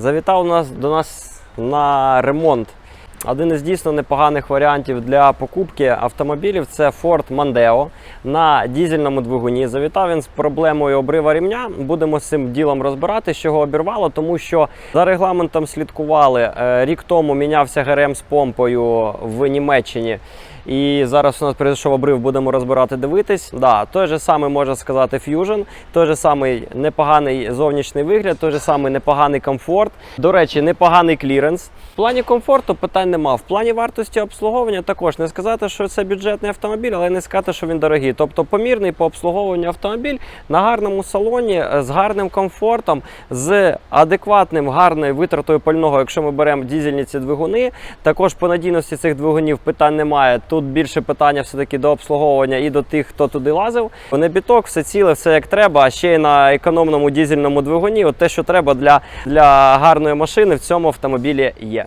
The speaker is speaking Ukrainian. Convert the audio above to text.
Завітав нас до нас на ремонт. Один із дійсно непоганих варіантів для покупки автомобілів це Ford Mondeo на дізельному двигуні. Завітав він з проблемою обрива рівня. Будемо з цим ділом розбирати, що його обірвало, тому що за регламентом слідкували. Е, Рік тому мінявся ГРМ з помпою в Німеччині. І зараз у нас прийшов обрив, будемо розбирати, дивитись. Да, той же самий можна сказати Fusion, той же самий непоганий зовнішній вигляд, той же самий непоганий комфорт. До речі, непоганий кліренс. В плані комфорту питань нема. В плані вартості обслуговування також не сказати, що це бюджетний автомобіль, але не сказати, що він дорогий. Тобто помірний по обслуговуванню автомобіль на гарному салоні е, з гарним комфортом, з адекватним, гарною витратою пального, якщо ми беремо дізельні ці двигуни. Також по надійності цих двигунів питань немає. Тут більше питання все-таки до обслуговування і до тих, хто туди лазив. Не біток, все ціле, все як треба. А ще й на економному дізельному двигуні. От те, що треба для, для гарної машини, в цьому автомобілі є.